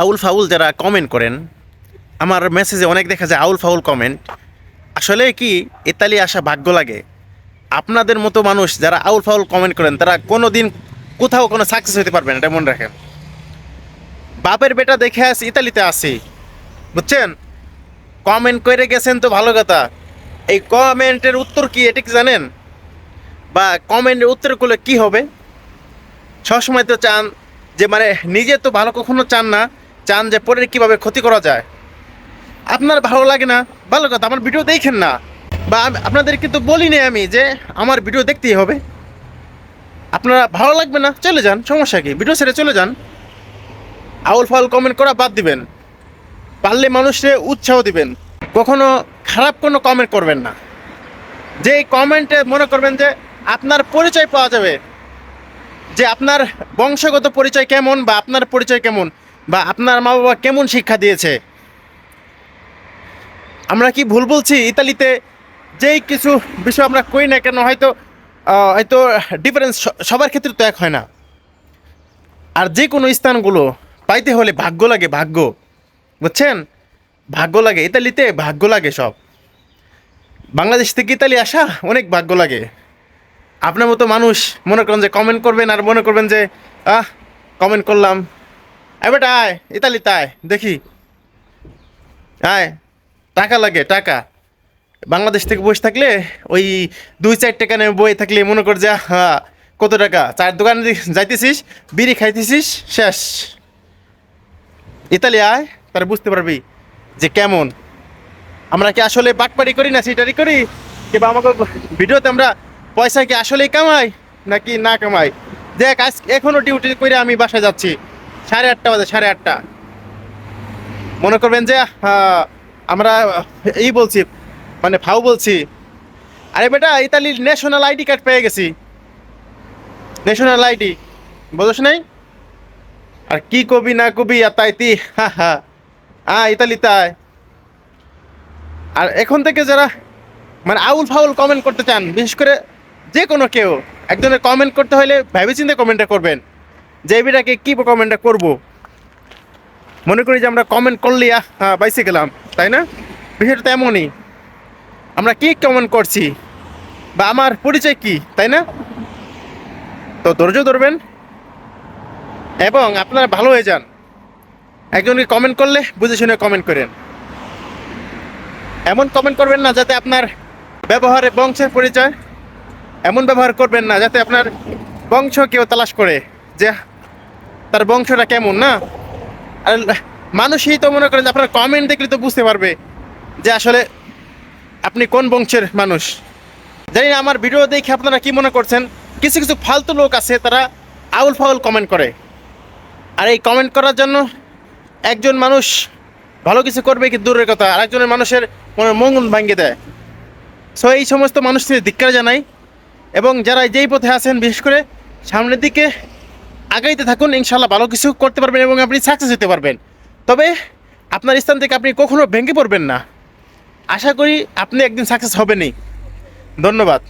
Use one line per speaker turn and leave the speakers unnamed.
আউল foul যারা comment করেন, আমার মেসেজে অনেক দেখা যায় আউল ফাউল কমেন্ট আসলে কি, ইতালি আসা ভাগ্য লাগে। আপনাদের মতো মানুষ যারা আউল ফাউল কমেন্ট করেন, তারা কোনো দিন কোথাও কোনো সাকসেস হতে পারবেন এটা মনে রাখেন। বাপের বেটা দেখে আস, ইতালিতে আসি বুঝছেন? কমেন্ট করে গেছেন তো ভালো কথা। এই কমেন্টের উত্তর কি, এটা কি জানেন? বা কমেন্টের উত্তর করলে কী হবে? সবসময় তো চান যে মানে নিজে তো ভালো কখনো চান না চান যে পরের কীভাবে ক্ষতি করা যায়। আপনার ভালো লাগে না, ভালো কথা, আমার ভিডিও দেখেন না। বা আমি- আপনাদেরকে তো বলি না আমি যে আমার ভিডিও দেখতেই হবে। আপনারা ভালো লাগবে না, চলে যান, সমস্যা কি? ভিডিও ছেড়ে চলে যান। আউল ফাউল কমেন্ট করা বাদ দিবেন। পারলে মানুষকে উৎসাহ দিবেন। কখনো খারাপ কোনো কমেন্ট করবেন না। যে কমেন্টে মনে করবেন যে আপনার পরিচয় পাওয়া যাবে। যে আপনার বংশগত পরিচয় কেমন বা আপনার পরিচয় কেমন? বা আপনার মা বাবা কেমন শিক্ষা দিয়েছে? আমরা কি ভুল বলছি? ইতালিতে যেই কিছু বিষয় আমরা করি না কেন, হয়তো হয়তো ডিফারেন্স সবার ক্ষেত্রে তো এক হয় না। আর যে কোনো স্থানগুলো পাইতে হলে ভাগ্য লাগে, ভাগ্য। বুঝছেন? ভাগ্য লাগে। ইতালিতে ভাগ্য লাগে সব। বাংলাদেশ থেকে ইতালি আসা অনেক ভাগ্য লাগে। আপনার মতো মানুষ মনে করেন যে কমেন্ট করবেন আর মনে করবেন যে, আহ কমেন্ট করলাম। এ বেটা, আয়। ইতালিতে আয়, দেখি। আয়। টাকা লাগে, টাকা। বাংলাদেশ থেকে বসে থাকলে, ওই দুই চার টাকা নেমে বই থাকলে মনে কর যে হ্যাঁ কত টাকা। চার দোকানে যাইতেছিস, বিড়ি খাইতেছিস, শেষ। ইতালি আয় তারা বুঝতে পারবি যে কেমন। আমরা কি আসলে বাটপাড়ি করি না সিটারি করি? কিংবা আমাকে ভিডিওতে আমরা পয়সা কি আসলেই কামাই, নাকি না কামাই? দেখ, আজ এখনও ডিউটি করে আমি বাসায় যাচ্ছি। সাড়ে আটটা বাজে, সাড়ে আটটা। মনে করবেন যে আমরা এই বলছি মানে ফাউ বলছি। আরে বেটা, ইতালির ন্যাশনাল আইডি কার্ড পেয়ে গেছি। ন্যাশনাল আইডি বুঝছ নাই? আর কি কবি না কবি, আর তাই তি, হা হা। আ, ইতালি তাই। আর এখন থেকে যারা মানে আউল ফাউল কমেন্ট করতে চান, বিশেষ করে যে কোনো কেউ, একজনের কমেন্ট করতে হলে ভেবেচিন্তে কমেন্টটা করবেন। যে এবিটাকে কী কমেন্টটা করব? মনে করি যে আমরা কমেন্ট করলি হ্যাঁ বাইসে গেলাম, তাই না? বিষয়টা তো এমনই। আমরা কি কমেন্ট করছি? বা আমার পরিচয় কি, তাই না? তো ধৈর্য ধরবেন। এবং আপনারা ভালো হয়ে যান। একজনকে কমেন্ট করলে, বুঝে শুনে কমেন্ট করেন। এমন কমেন্ট করবেন না যাতে আপনার ব্যবহারে বংশের পরিচয়, এমন ব্যবহার করবেন না যাতে আপনার বংশ কেউ তালাশ করে যে তার বংশটা কেমন, না? আর মানুষই তো মনে করেন যে আপনার কমেন্ট দেখলে তো বুঝতে পারবে যে আসলে আপনি কোন বংশের মানুষ। জানি না, আমার ভিডিও দেখে আপনারা কি মনে করছেন? কিছু কিছু ফালতু লোক আছে, তারা আউল ফাউল কমেন্ট করে। আর এই কমেন্ট করার জন্য একজন মানুষ ভালো কিছু করবে কি দূরের কথা, আর একজনের মানুষের মনে মঙ্গল ভাঙ্গে দেয়। সো এই সমস্ত মানুষদের ধিক্কার জানাই এবং যারা যেই পথে আছেন, বিশেষ করে সামনের দিকে আগাইতে থাকুন, ইনশাল্লাহ ভালো কিছু করতে পারবেন এবং আপনি সাকসেস হতে পারবেন। তবে আপনার স্থান থেকে আপনি কখনও ভেঙে পড়বেন না। আশা করি আপনি একদিন সাকসেস হবেনই। ধন্যবাদ।